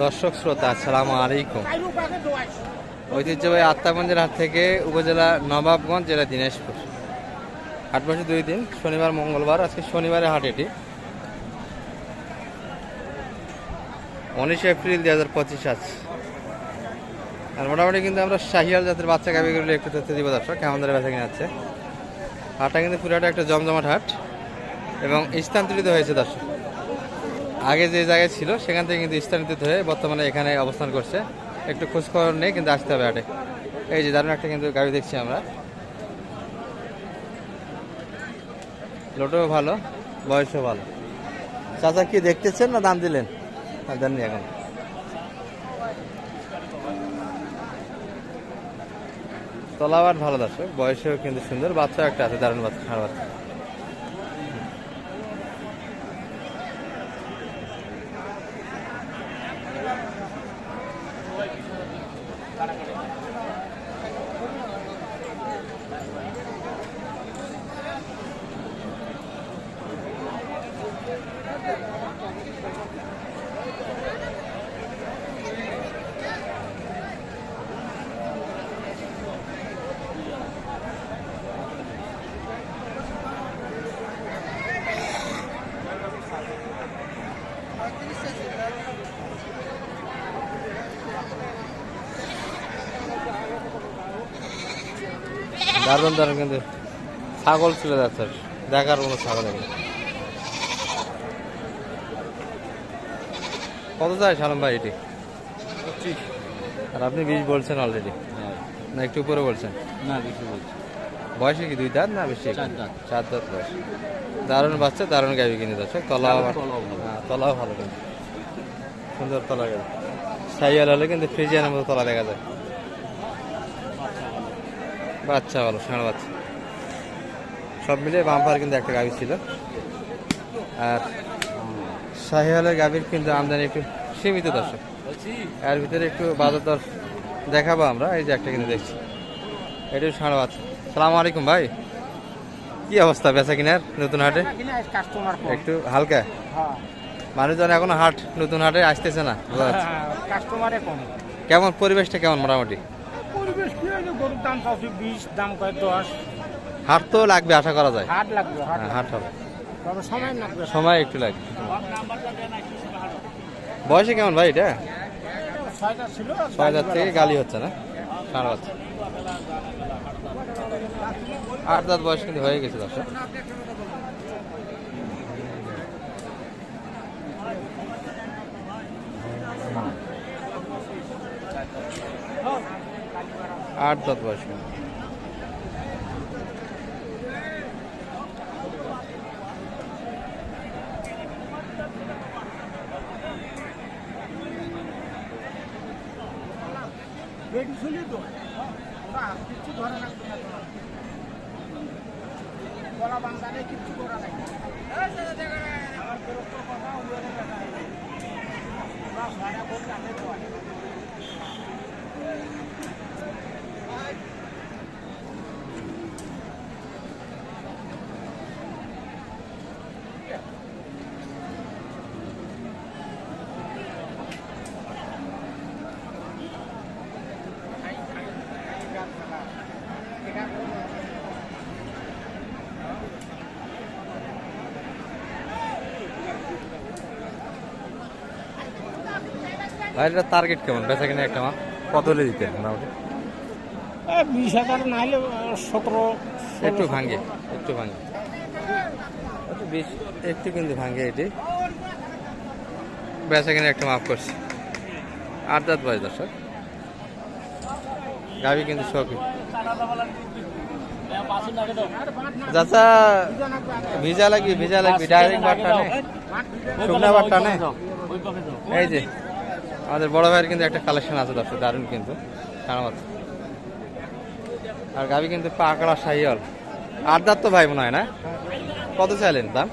দর্শক শ্রোতা, আসসালামু আলাইকুম। ঐতিহ্যবাহী আত্মাগঞ্জের হাট থেকে উপজেলা নবাবগঞ্জ, জেলা দিনাজপুর। হাট বসে দুই দিন, শনিবার, মঙ্গলবার, আজকে শনিবারের হাট এটি। উনিশে এপ্রিল দুই হাজার পঁচিশ আছে আর মোটামুটি কিন্তু আমরা শাহিয়াল জাতের বাচ্চা গাভিগুলো একটু তথ্য দিব দর্শক, কেমন ধরে বেচা কিনে আছে হাটটা কিন্তু পুরোটা একটা জমজমাট হাট এবং স্থানান্তরিত হয়েছে দর্শক। আগে যে জায়গায় ছিল, সেখান থেকে কিন্তু স্থানান্তরিত হয়ে বর্তমানে এখানে অবস্থান করছে। একটু খোঁজখবর নেই, কিন্তু আসতে হবে হাটে এই যে দারুণ একটা কিন্তু গাড়ি দেখছি আমরা। লোটও ভালো, বয়সও ভালো। চাচা কি দেখতেছেন না দাম দিলেন? না দেননি এখন। তলাবার ভালো দর্শক, বয়সেও কিন্তু সুন্দর বাচ্চা একটা আছে, দারুণ বাচ্চা ষাঁড় বাচ্চা। দারুণ দারুণ কিন্তু ছাগল চলে যাচ্ছে। দেখার কোনো ছাগল নেই। কত যায় সালাম ভাই এটি? আর আপনি বিশ বলছেন অলরেডি না একটু উপরে বলছেন? না কিছু বলছি। বয়সে কি দুই দাঁত না বেশি? চার দাঁত। বয়স। দারুণ বাচ্চা দারুণ গাড়ি কিনে যাচ্ছে তলাও তলাও ভালো। হ্যাঁ, তলাও ভালো কিন্তু। সুন্দর তলা গাড়ি সাইয়াল হলে কিন্তু ফ্রিজিয়ানের মতো তলা দেখা যায়। বাচ্চা ভালো ষাঁড় বাচ্চা। সব মিলে বাম্পার কিন্তু একটা গাভি ছিল। আর শাহিওয়ালের গাভীর কিন্তু আমদানি একটু সীমিত দর্শক। এর ভিতরে একটু বাজার দর দেখাবো আমরা এই যে একটা কিন্তু দেখছি। এটা ষাঁড় বাচ্চা সালাম আলাইকুম ভাই। কি অবস্থা বেচা কিনার নতুন হাটে? একটু হালকা। হ্যাঁ মানুষজন এখনও হাট নতুন হাটে আসতেছে না। কাস্টমারে কম কেমন পরিবেশটা কেমন মোটামুটি? পরিবেশ কি হয়েছে গরুর দাম চাচ্ছি বিশ দাম কয় দশ হাট তো লাগবে আশা করা যায়। হাট লাগবে হাট হ্যাঁ, হাট হবে। তবে সময় লাগবে। সময় একটু লাগবে। বয়সে কেমন ভাই এটা? ছয় হাজার থেকে গালি হচ্ছে না? সাড়ে বাচ্চা আট দাঁত বয়স কিন্তু হয়ে গেছে দর্শক। আট দাঁত বয়স কিন্তু। বেটি ছিল তো। ওরা কিচ্ছু ধরে না গলা বান্ধানে কিচ্ছু করা নাই আমার কথা ওরা সারা বলতে ভাই এটা টার্গেট কেমন? বেচা কিনা একটা আমার কত হলে দিতে মোটামুটি? বিশ হাজার নাইলে সতেরো একটু ভাঙ্গে একটু ভাঙ্গে একটু বেশ একটু কিন্তু ভাঙ্গে এটি। বেচা কিনে একটু মাফ করছি। আট দাঁত বয়স দর্শক। গাবি কিন্তু শখি চাচা ভিজা লাগবে ভিজা লাগবে। ডাইরেক্ট বাটটা নে। শুকনা বাটটা নে। এই যে আমাদের বড় ভাইয়ের কিন্তু একটা কালেকশন আছে দর্শক, দারুণ কিন্তু আর গাবি কিন্তু পাকড়া সাইয়াল। আর দাঁত তো ভাই মনে হয় না? কত চাইলেন দাম?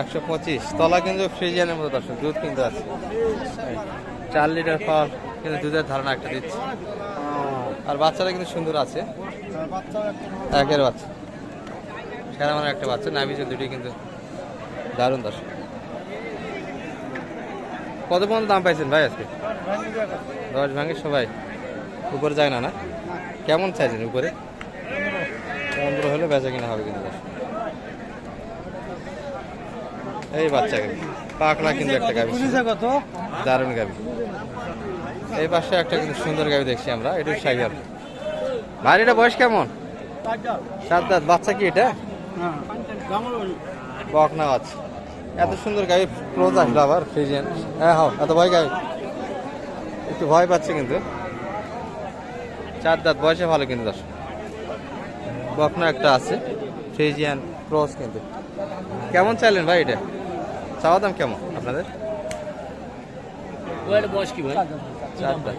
একশো পঁচিশ। তলা কিন্তু ফ্রিজিয়ানের মতো দর্শক, দুধ কিন্তু আছে। চার লিটার পর কিন্তু দুধের ধারণা একটা দিচ্ছে। আর বাচ্চারা কিন্তু সুন্দর আছে। একের বাচ্চা। সেরা মানে একটা বাচ্চা নাবিজের দুটি কিন্তু দারুণ দর্শক। কত পর্যন্ত দাম পাইছেন ভাই আজকে? দশ ভাঙে সবাই। উপরে যায় না না? কেমন চাইছেন উপরে? পনেরো হলে বেচা কিনা হবে কিন্তু এই বাচ্চা গাবি পাকলা কিন্তু একটা গাবি কত? দারুণ গাবি এই পাশে একটা কিন্তু সুন্দর গাবি দেখছি আমরা এটা সাইয়ার ভাই এটা বয়স কেমন? সাত দাঁত। বাচ্চা কি এটা? বকনা আছে এত সুন্দর গাড়ি ক্লোজ আসলো আবার ফ্রিজিয়ান হ্যাঁ হ্যাঁ এত ভয় গাড়ি একটু ভয় পাচ্ছে কিন্তু চার দাঁত বয়সে ভালো কিন্তু দশ বকনা একটা আছে ফ্রিজিয়ান ক্রস কিন্তু কেমন চাইলেন ভাই এটা চাওয়া দাম কেমন আপনাদের বয়স কি ভাই চার দাঁত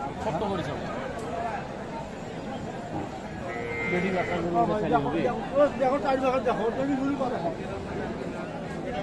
দেখো দেখো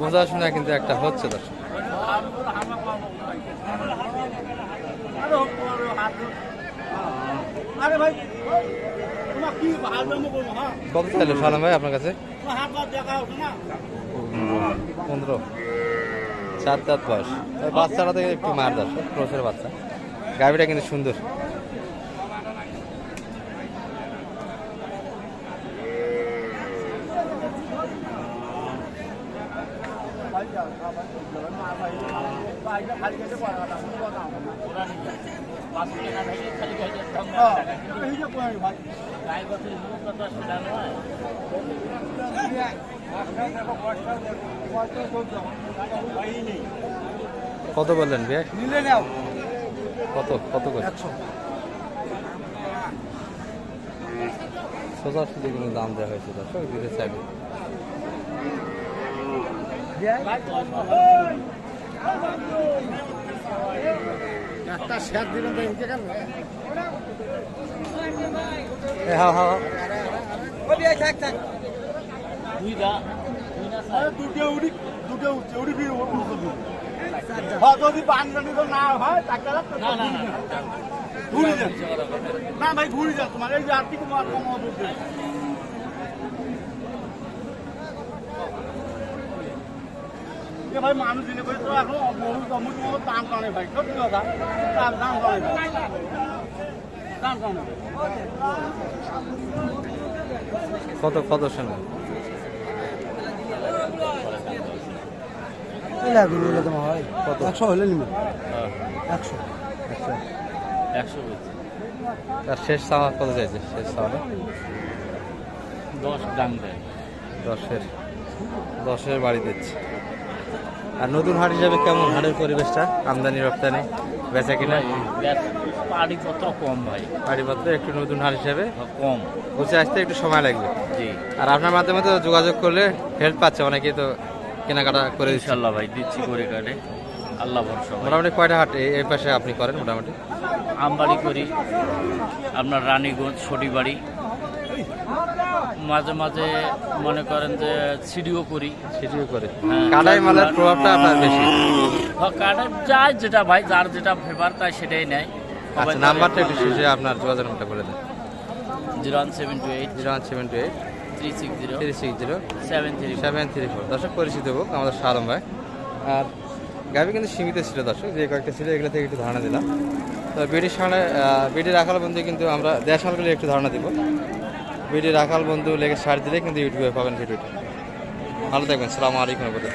বোঝাশোনা কিন্তু একটা হচ্ছে দর্শক। কত চাইলো সালাম ভাই আপনার কাছে? পনেরো। চার দাঁত বয়স। ওই বাচ্চাটা থেকে একটু মার দাস ক্রসের বাচ্চা। গাভিটা কিন্তু সুন্দর খালি খেতে পারে না কথা পাঁচ টাকা থেকে খালি খাইতে ঢং না হ্যাঁ টাকা। এই যে কই ভাই গাই বাছুর হিসেবে তো দশ টাকা নয় কত বললেন বিয়ে নিলে নাও। কত কত করে? একশো। সোজাসুজি কিন্তু দাম দেওয়া হয়েছে দর্শক দিতে চাইবে একটা শেয়ার দিবেন তো এদিকে কেন হ্যাঁ হ্যাঁ দুই দুটো উড়ি দুটো উঠছে উড়ি বিয়ে উঠছে হ্যাঁ যদি বান্ধবী তো না হয় তাকে না না না ঘুরে যান না ভাই ঘুরে যান তোমার এই যে আর কি তোমার কম এ ভাই মানুষ দিনে করে তো এখন বহু কম তোমার দাম কানে ভাই। সত্যি কথা দাম দাম কানে দাম কানে কত কত শোনা কত? একশো হলে নিবে একশো। একশো। আর শেষ চাওয়া কত চাইছে শেষ চাওয়াটা? দশ দাম দেয়। দশের। দশের বাড়ি দিচ্ছে। আর নতুন হাট হিসাবে কেমন হাটের পরিবেশটা? আমদানি রপ্তানি বেচা কিনা? পাড়িপত্র কম ভাই। বাড়িপত্র একটু নতুন হাট হিসাবে? কম। বুঝে আসতে একটু সময় লাগবে। জি। আর আপনার মাধ্যমে তো যোগাযোগ করলে হেল্প পাচ্ছে অনেকেই তো কেনাকাটা করে দিচ্ছে। ইনশাল্লাহ ভাই দিচ্ছি করে কাটে। আল্লাহ ভরসা মোটামুটি কয়টা হাট এই পাশে আপনি করেন মোটামুটি? আমবাড়ি করি আপনার রানীগঞ্জ সটিবাড়ি। মাঝে মাঝে মনে করেন যে সিডিও করি। সিডিও করে। হ্যাঁ, কাটাই মালের প্রভাবটা আপনার বেশি? কার্ডে যায় যেটা ভাই যার যেটা ফেভার তাই সেটাই নেয়। আচ্ছা নাম্বারটা একটু শেষে আপনার যোগাযোগ নাম্বারটা বলে দেন। Zero one seven two eight. Zero one seven two eight. Three six zero three six zero seven three seven three four দর্শক পরিচিত হোক আমাদের সালম ভাই। আর গাবি কিন্তু সীমিত ছিল দর্শক যে কয়েকটা ছিল এগুলো থেকে একটু ধারণা দিলাম। তো বিডির সামনে বিডি রাখাল বন্ধু কিন্তু আমরা দেশালগুলি একটু ধারণা দিব। বিডি রাখাল বন্ধু লেগে সার দিলে কিন্তু ইউটিউবে পাবেন ভিডিওটা। ভালো থাকবেন সালামু আলাইকুম